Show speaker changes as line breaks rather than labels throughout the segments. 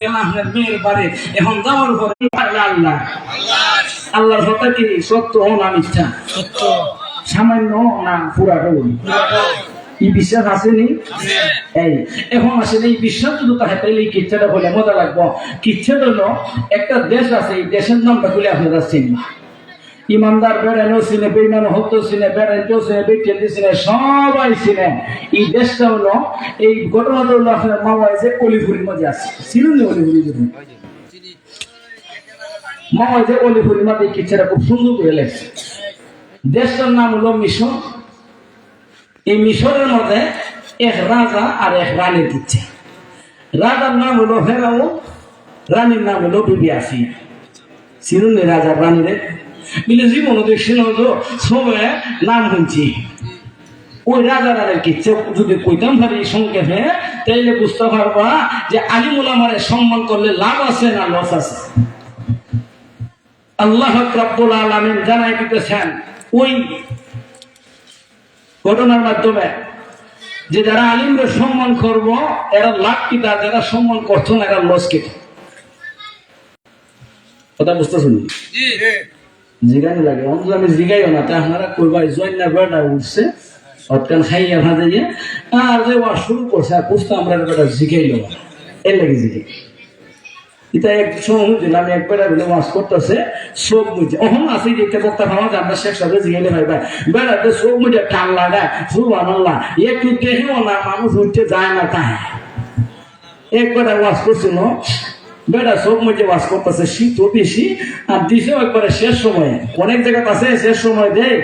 আপনার মেয়ের বাড়ি। এখন যাওয়ার পরে আল্লাহ আল্লাহর কথা কি সত্য ও না মিথ্যা?
সত্য।
সামান্য না পুরা এই বিশ্বাস আসেনি? এই এখন আসেনি এই বিশ্বাস যদি তাহে তাহলে এই কিচ্ছাটা বলে মজা লাগবো। কিচ্ছাটা হলো একটা দেশ আছে এই দেশের নামটা বলে আপনারা চিনবা ইমানদার বেড়ানো চিনে, বেইমান হতো চিনে বেড়াইতেও চিনে বেটেলি চিনে, সবাই চিনে। এই দেশটা হলো, এই ঘটনাটা হলো আপনার মামা যে অলিপুরির মধ্যে আছে। ছিলেন না অলিপুরি যদি মামা যে অলিপুরির মধ্যে কিচ্ছাটা খুব সুন্দর করে লেগছে দেশটার নাম হলো মিশর। এই মিশরের মধ্যে এক রাজা আর এক রানী দিচ্ছে রাজার নাম হলো ফেরাও রানীর নাম হলো বিবি আসিয়া চিরুনি রাজা রানীরে? তো আমারে সম্মান করলে লাভ আছে না লস আছে। আল্লাহ আলামিন জানাই দিতেছেন, ওই ঘটনার মাধ্যমে যে যারা আলিমরে সম্মান করব, এরা লাভ কিতা যারা সম্মান করতো না, এরা লস কিতা কথা বুঝতে শুনি জিগানি লাগে। অন্তত আমি জিগাইও না, তা আপনারা কইবাই জয়েন না বেড়া উঠছে অতকান খাইয়া ভাজে যে আর যে ওয়া শুরু করছে, আর বুঝতে আমরা বেটা জিগাইলো না এর লাগে জিগাই। এক সময় আমি একবার বলে ওয়াশ করতেছে, সব মুজে অহম আছে যে একটা যে আমরা সাহেব জিগাইলে ভাই বেড়াতে সব মুজে টান লাগায় সুবান আল্লাহ একটু না, মানুষ উঠতে যায় না তাই একবার ওয়াশ করছিল বেটা, সব মধ্যে বাস করতেছে শীতও বেশি আর দিছে একবারে শেষ সময়। অনেক জায়গা আছে শেষ সময় দেয়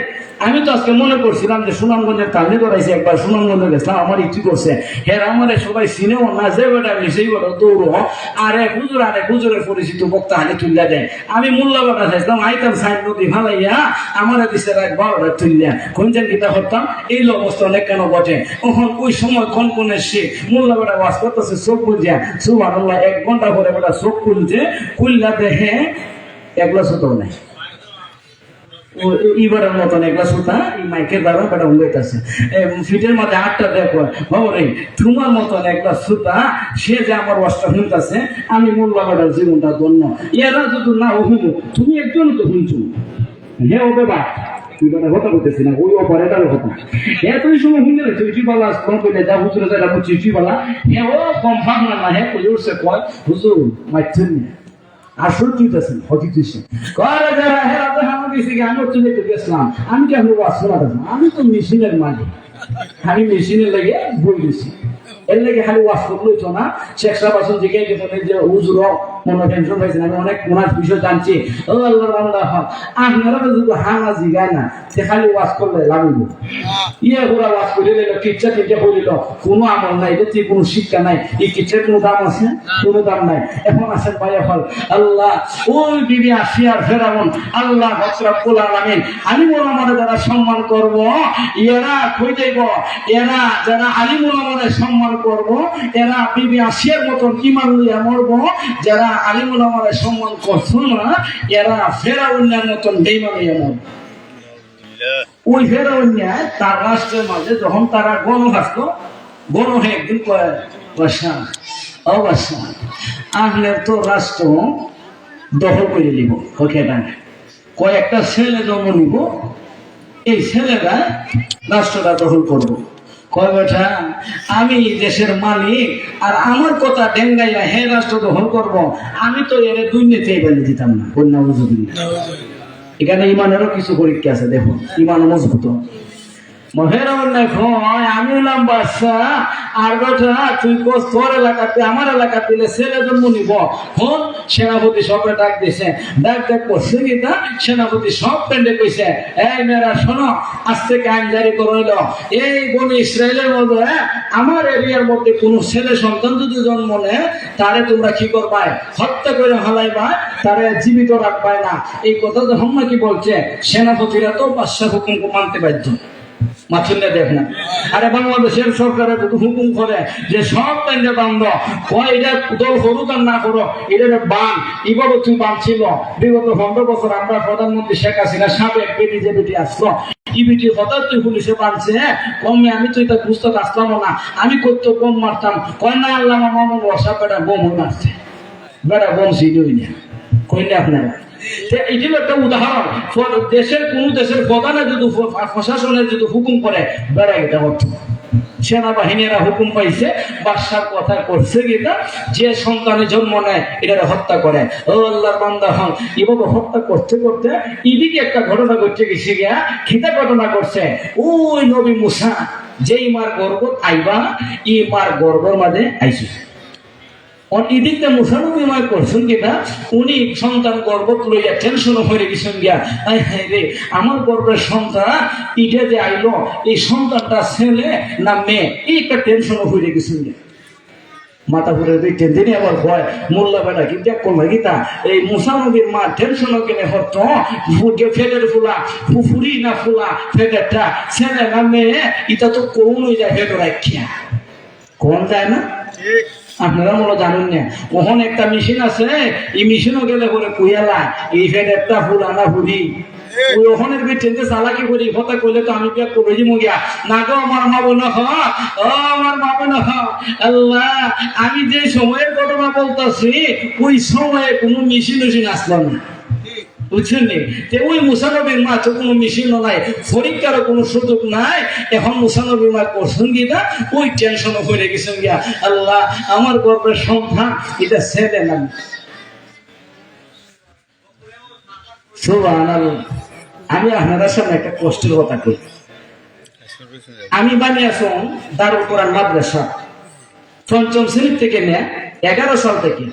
আমি তো আজকে মনে করছিলাম যে সুনামগঞ্জের তালনি করাইছি একবার সুনামগঞ্জে গেছিলাম, আমার ইচ্ছু করছে। হ্যাঁ আমার সবাই চিনেও না, যে বেটা সেই বেটা দৌড়ো, আর এক হুজুর আর এক হুজুরের পরিচিত বক্তা হাতে তুলিয়া দেয়। আমি মূল্যবাটা চাইছিলাম আইতাম সাইড নদী ভালাইয়া, আমার দিছে এক বারোটা তুলিয়া কোনজন গীতা করতাম? এই অবস্থা অনেক কেন বটে? তখন ওই সময় কোন কোন সে মূল্যবাটা বাস করতেছে, চোখ বুঝিয়া সুবাহ এক ঘণ্টা পরে বেটা চোখ খুলছে খুললা দেখে একলা সুতো নাই। ইবারের মতন এগুলা সুতা মাইকের দ্বারা বেটা উড়াইতেছে ফিটের মধ্যে আটটা দেখো বাবরে তোমার মতন একটা সুতা, সে যে আমার অস্ত্র শুনতেছে আমি মূল্য বেটার জীবনটা ধন্য। এরা যদি না হুম, তুমি একজন তো শুনছো হে ও বাবা কথা না কইলে যা ও কনফার্ম না কয় দিছি কি, আমি তুলে তো গেছিলাম। আমি কি ওয়াজ শোনা আমি তো মেশিনের মালিক। আমি মেশিনের লাগে বই দিছি এর লাগে খালি ওয়াজ করল তো না। শেখ সাহেব যে, হুজুর আমি অনেক ওয়াজ করলে ইয়ে কোনো আমল নাই কোনো শিক্ষা নাই। এই কোনো দাম আছে? কোনো দাম নাই। এখন আসেন ভাই এখন আল্লাহ, ওই বিবি আসিয়ার ফেরাউন, আল্লাহ আলামিন। আমি যারা সম্মান করব, এরা কই যাইব? এরা যারা আলিমুল আমাদের সম্মান করব, এরা বিবি আসিয়ার মতন ইমান লইয়া মরব, যারা আলিমুল আমাদের সম্মান করছ না এরা ফেরাউনের মতন বেইমান মরব ওই ফেরাউনিয়া তার রাষ্ট্রের মাঝে যখন তারা গণ থাকতো গণ হয়ে একদিন কয় বাসা ও বাসা তো রাষ্ট্র দখল করে নিব হকেটা কয়েকটা ছেলে জন্ম নিব এই ছেলেরা রাষ্ট্রটা দখল করব। কয় বেটা আমি দেশের মালিক আর আমার কথা ডেঙ্গাইয়া হে রাষ্ট্র তো দখল করব আমি তো এর দুর্নীতি বেলে দিতাম না। কন্যা এখানে ইমানেরও কিছু পরীক্ষা আছে দেখো ইমান মজবুত। মহের আমি হলাম বাদশা আর কথা, তুই কোস তোর এলাকাতে, আমার এলাকা দিলে ছেলে জন্ম নিব। হন সেনাপতি সবরে ডাক দিছে। ডাক ডাক করছে গীতা সেনাপতি সব প্যান্ডে কইছে এই মেয়েরা, শোনো, আজ থেকে আইন জারি করইল এই বন ইসরায়েলের মধ্যে, আমার এরিয়ার মধ্যে কোনো ছেলে সন্তান যদি জন্ম নেয়, তারে তোমরা কি করবাই? হত্যা করে হালাইবা তারে জীবিত রাখবাই না। এই কথা যখন কি বলছে? সেনাপতিরা তো বাদশাহ হুকুম মানতে বাধ্য। এবারও তুই বান ছিল? বিগত পনেরো বছর আমরা প্রধানমন্ত্রী শেখ হাসিনা সাবেক বেটি যে বেটি আসলো। ইবিটি হঠাৎ তুই পুলিশে পারছে কমে আমি তা বুঝতে আসলাম না। আমি করতে বোম মারতাম। কয় না আল্লাহ মামা বসা পেটা বোম মারছে। বংশী দুই না। কইলে আপনারা? তো একটা উদাহরণ দেশের দেশের প্রধানে যদি প্রশাসনের যদি হুকুম করে বেড়া এটা অর্থ। সেনাবাহিনীরা হুকুম পাইছে, বাদশার কথা করছে গীতা যে সন্তানের জন্ম নেয় এটা হত্যা করে। ও বান্দা হন। এভাবে হত্যা করতে করতে এদিকে একটা ঘটনা ঘটছে গেছে গিয়া খিতা ঘটনা করছে। ওই নবী মুসা, যেই মার গর্ব আইবা ই মার গর্বর মাঝে আইছে ইদিকটা মুসানবী মায় করছেন কিনা উনি সন্তান গর্ভত লইয়া টেনশন হয়ে গেছেন গিয়া আই হায় রে, আমার গর্বের সন্তান ইটা যে আইলো, এই সন্তানটা ছেলে না মেয়ে? এই একটা টেনশন হয়ে গেছেন গিয়া। মাথা ঘুরে দিচ্ছেন তিনি আবার ভয়, মোল্লা বেটা, কি দেখ করল গীতা এই মুসানবীর মা টেনশন কিনে হতো ফুটে ফেলের ফুলা, ফুফুরি না ফুলা ফেলেরটা ছেলে না মেয়ে এটা তো কোন যায় ফেলে রাখিয়া কোন যায় না? আপনারা হয় জানেন না। ওখানে একটা মেশিন আছে, এই মেশিনও গেলে করে কুইয়ালা এই ফের একটা ফুল, আনা ফুলি। আমি যে সময়ের ঘটনা বলতাছি, ওই সময়ে কোনো মেশিন মেশিন আসলাম না। বুঝছেন নি যে ওই মুসানবীর মা তো কোনো নাই পরীক্ষারও কোনো সুযোগ নাই, এখন মুসানবীর মা ওই টেনশনও গেছেন গিয়া, আল্লাহ, আমার গর্বের সন্তান এটা ছেলে না। আমি আপনাদের সামনে একটা কষ্টের কথা কই। আমি বানিয়েছি দারুল কোরআন মাদ্রাসা। পঞ্চম শ্রেণির থেকে নিয়ে এগারো সাল থেকে।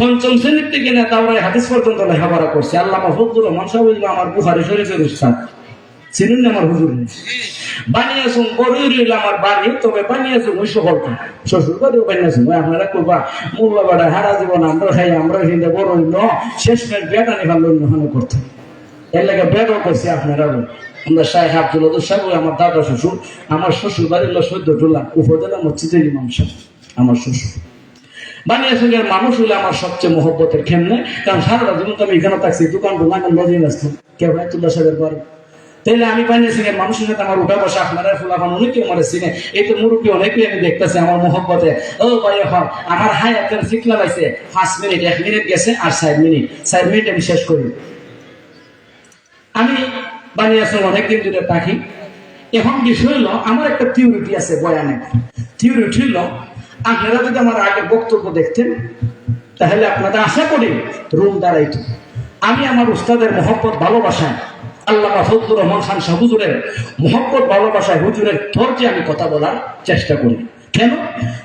পঞ্চম শ্রেণির থেকে নিয়ে তাওরাই হাদিস পর্যন্ত লেখাপড়া করছে। আল্লাহ ফজলুর রহমান সাহেব আমার বুহারি শরীফের উস্তাদ। চিনুন না আমার হুজুর? বানিয়েছুন রইল আমার বাড়ি, তবে বানিয়েছুন ওই সফলতা শ্বশুর বাড়িও বানিয়েছুন। আপনারা করবা মোল্লা বাড়া হারা জীবন, আমরা খাই, আমরা হিন্দে বড় হইল শেষ মেশ বেটা নিভাল অন্য করতে। এর লাগে বেডও করছে আপনারা আমরা শাহেখ আব্দুল সাহেব আমার দাদা শ্বশুর, আমার শ্বশুর বাড়ির হলো সৈদ্যটুল্লাহ উপজেলা মসজিদের ইমাম সাহেব, আমার শ্বশুর। বানিয়াসঙ্গের মানুষ হলে আমার সবচেয়ে মহব্বতের খেমনে কারণ সারাটা জীবন তো আমি এখানে থাকছি, দোকান দোকান লজিয়ে আসতাম কেউ ভাই তুল্লা সাহেবের বাড়ি। তাইলে আমি বানিয়াসঙ্গের মানুষের সাথে আমার উঠা বসা, আপনারা ফুলাফান অনেকে আমার চিনে। এই তো মুরুব্বী অনেকেই আমি দেখতেছি আমার মহব্বতে। ও ভাই এখন আমার হাই আপনার শিখলা পাইছে পাঁচ মিনিট, এক মিনিট গেছে আর চার মিনিট। চার মিনিট আমি শেষ করি। আমি বানিয়াসঙ্গ অনেকদিন ধরে থাকি এখন বিষয় হলো, আমার একটা থিওরিটি আছে বয়ানে থিওরিটি হলো আপনারা যদি আমার আগে বক্তব্য দেখতেন, তাহলে আপনাদের আশা করি রুম দাঁড়াইত। আমি আমার উস্তাদের মহব্বত ভালোবাসায়, আল্লাহ ফজলুর রহমান খান শাহ হুজুরের মহব্বত ভালোবাসায় হুজুরের ধৈর্যে আমি কথা বলার চেষ্টা করি। কেন?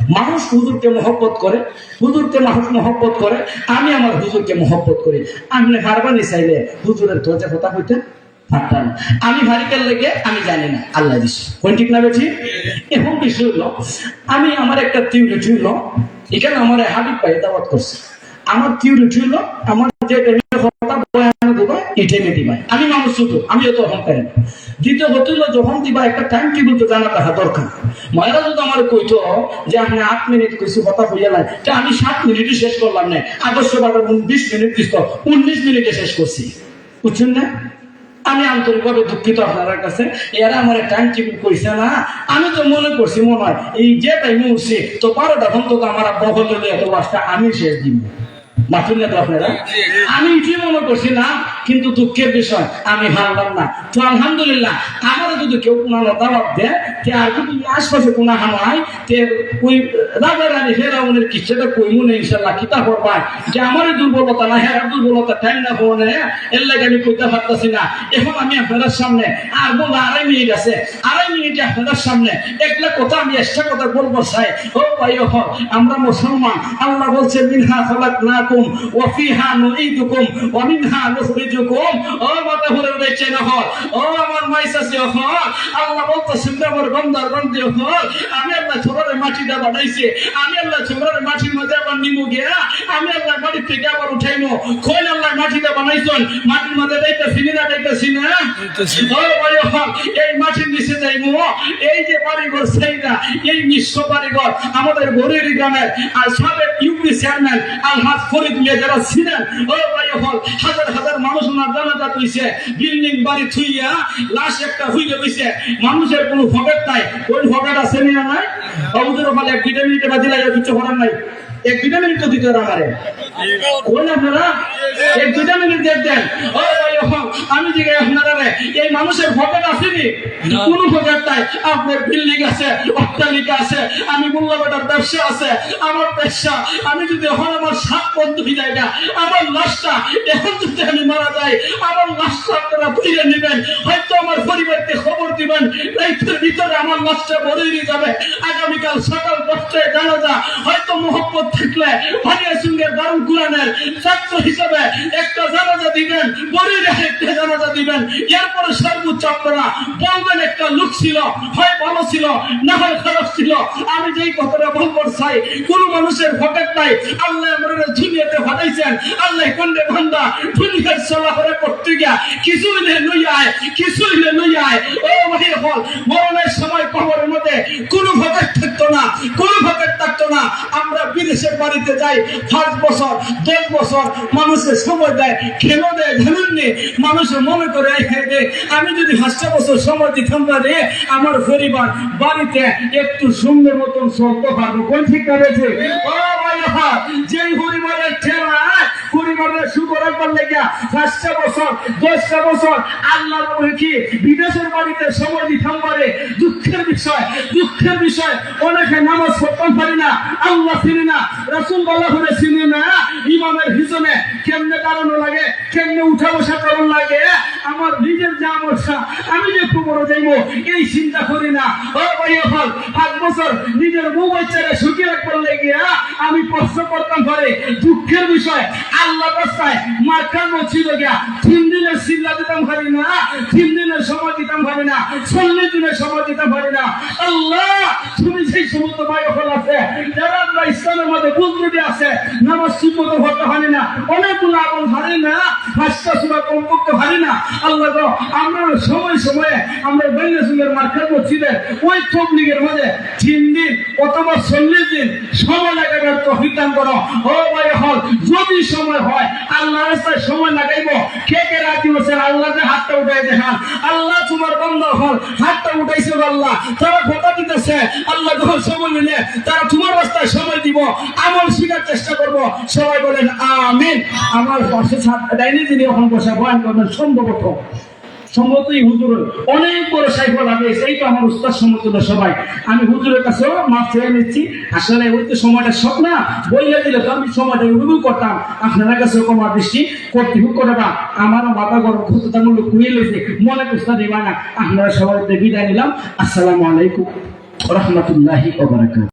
মানুষ হুজুরকে মহব্বত করে, হুজুরকে মানুষ মহব্বত করে, আমি আমার হুজুরকে মহব্বত করি। আপনি হারবানি চাইলে হুজুরের ধৈর্যে কথা হইতে আমি ভারিকার লেগে আমি জানি না, আল্লাহ দিস না আমি আমার একটা এখানে আমার হাবিব দাওয়াত করছে। আমার আমার যে যখন দিবা একটা টাইম দরকার। যদি যে মিনিট হইয়া নাই তা আমি সাত শেষ করলাম মিনিট মিনিটে শেষ করছি। বুঝছেন না? আমি আন্তরিকভাবে দুঃখিত আপনার কাছে। এরা আমার টাইম টেবিল কইছে না। আমি তো মনে করছি, মনে হয়, এই যে টাইমে উঠছে, তো বারোটা ঘণ্টা তো আমার আব্বা হলে এত বাসটা আমি শেষ দিব মাথুন না তো আপনারা আমি এটাই মনে করছি না কিন্তু দুঃখের বিষয় আমি ভাবলাম না। তো আলহামদুলিল্লাহ আমার যদি কেউ কোনো দাওয়াত দেয় তে আর যদি আশপাশে কোনো হামায় তে ওই রাজা রানী ফেরাউনের কিচ্ছাটা কই মনে ইনশাল্লাহ কিতা করবাই? যে আমারই দুর্বলতা না হ্যাঁ দুর্বলতা টাইম না হওয়া এর লাগে আমি কইতে পারতাছি না। এখন আমি আপনাদের সামনে আর বলব আড়াই মিনিট আছে। আড়াই মিনিটে আপনাদের সামনে একলা কথা আমি এক্সট্রা কথা বলব চাই ও ভাই ও আমরা মুসলমান আল্লাহ বলছে মিনহা খালাক না ওয়াফিহা নুঈদুকুম ওয়া মিনহা নুখরিজুকুম। ও মাতা না হল ও আমার মাইসাসে হল আল্লাহ আমার বন্দার বন্দে হল আমি আল্লাহ ছোড়ারে মাটিটা বানাইছে আমি আল্লাহ মাটির মধ্যে আবার নিমু গিয়া আমি আল্লাহ বাড়ি থেকে আবার উঠাইমু। কোন আল্লাহ মাটিটা বানাইছেন মাটির মধ্যে দেখতে চিনি না দেখতেছি না? ও হল এই মাটির নিচে যাইমু। এই যে বাড়িঘর সেইটা এই নিঃস্ব বাড়িঘর আমাদের গরিব গ্রামের আর সাবেক ইউপি চেয়ারম্যান আলহাজ ফরিদ মিয়া যারা ছিলেন ও ভাই হল হাজার হাজার মানুষ ওনার জানাজা তুইছে বিল্ডিং বাড়ি থুইয়া লাশ একটা হইলে হইছে মানুষের কোনো ফকেট নাই ওই ফকেট আছে না নাই? ওদের ফলে এক দুইটা মিনিটে বাজি কিছু করার নাই। এক দুইটা মিনিট তো দিতে আমারে। কোন আপনারা? এক দুইটা মিনিট আমি দিকে আপনারা এই মানুষের আসেনি। কোন আপনার বিল্ডিং আছে অট্টালিকা আছে আমি মূল্যবাটার ব্যবসা আছে আমার ব্যবসা আমি যদি এখন আমার সাত বন্ধ হয়ে যায় না আমার লাশটা এখন যদি আমি মারা যাই আমার লাশটা আপনারা ফিরে নেবেন। হয়তো আমার পরিবারকে খবর দিবেন রাইতের ভিতরে আমার লাশটা নিয়ে যাবে। আগামীকাল সকাল দশটায় জানা যা হয়তো মোহব্বত থাকলে ভারিয়া সঙ্গে দারুণ কুরানের ছাত্র হিসাবে একটা জানাজা দিবেন বড়ি একটা জানাজা দিবেন। এরপরে সর্বোচ্চ আপনারা বলবেন, একটা লোক ছিল, হয় ভালো ছিল, না হয় খারাপ ছিল। আমি যেই কথাটা বলব চাই, কোন মানুষের ভকেট নাই। আল্লাহ আমাদের দুনিয়াতে ফাটাইছেন আল্লাহ কন্ডে ভান্ডা দুনিয়ার চলাফেরা করতে গিয়া কিছু হইলে লই আয় কিছু হইলে লই আয়। ও ভাই হল মরণের সময় কবরের মধ্যে কোনো ভকেট আমরা বাড়িতে যাই, পাঁচ বছর, দশ বছর মানুষের সময় দেয়, খেলো দেয় ধরুন নে মানুষের মনে করে আমি যদি পাঁচটা বছর সময় দিতাম না রে, আমার পরিবার বাড়িতে একটু সুন্দর মতন চলতে পারব কোন ঠিক করেছে যেই পরিবারের ঠেলা পরিবারের সুখর একবার লেগে পাঁচটা বছর, দশটা বছর আল্লাহ কি বিদেশের বাড়িতে সময় দিতাম পারে? দুঃখের বিষয় দুঃখের বিষয়। অনেকে নামাজ পড়তাম পারি না, আল্লাহ চিনি না, রসুল বলা করে চিনি না, ইমামের পিছনে কেমনে দাঁড়ানো লাগে, কেমনে উঠা বসা করার লাগে? আমার নিজের যা অবস্থা, আমি যে একটু যাইবো, এই চিন্তা করি না। ও ভাই ফল পাঁচ বছর নিজের বউ বাচ্চারা সুখী রাখবার লেগে আমি প্রশ্ন করতাম পারে। দুঃখের বিষয় আল্লাহ রাস্তায় ছিল গিয়া। তিন দিনের চিল্লা দিতাম পারি না, তিন দিনের সময় দিতাম পারি না, চল্লিশ দিনের সময় দিতাম পারি না। আল্লাহ, তুমি সেই সমস্ত আছে, যারা আমরা ইসলামের মধ্যে আছে, নামাজ পারি না, অনেকগুলো আমল পারি না না। আল্লাহ গো, আমরা সময় সময়ে আমরা বাইরে সুন্দর মার্কার মসজিদের ওই মধ্যে তিন দিন অথবা চল্লিশ দিন সময় লাগাবার তো করো। ও ভাই হল যদি সময় হয় রাস্তায় সময় লাগাইব। কে কে রাজি আল্লাহকে হাতটা উঠাই আল্লাহ তোমার বন্ধ হল হাতটা উঠাইছে আল্লাহ। তারা কথা দিতেছে, আল্লাহ যখন সময় মিলে তারা তোমার রাস্তায় সময় দিব। আমল শিখার চেষ্টা করব। সবাই বলেন, আমিন। আমার পাশে ছাত্র দেয়নি তিনি এখন বসে, বয়ান করবেন, সম্ভবত। সম্ভবত এই হুজুর, অনেক বড় সাইফল হবে সেই তো আমার উস্তাদ সমতুল্য সবাই। আমি হুজুরের কাছেও মাপ চেয়ে নিচ্ছি। আসলে ওই তো সময়টা সব না বইলে দিলে তো আমি সময়টা হুজুর করতাম। আপনার কাছে কমার দৃষ্টি করতে হুক করে বা আমারও মাথা গরম ক্ষুদ্রতামূলক কুয়ে লেছে মনে কুস্তা দিবা না আপনারা সবাই বিদায় নিলাম। আসসালামু আলাইকুম। রহমতুল্লাহি ওবরাকাত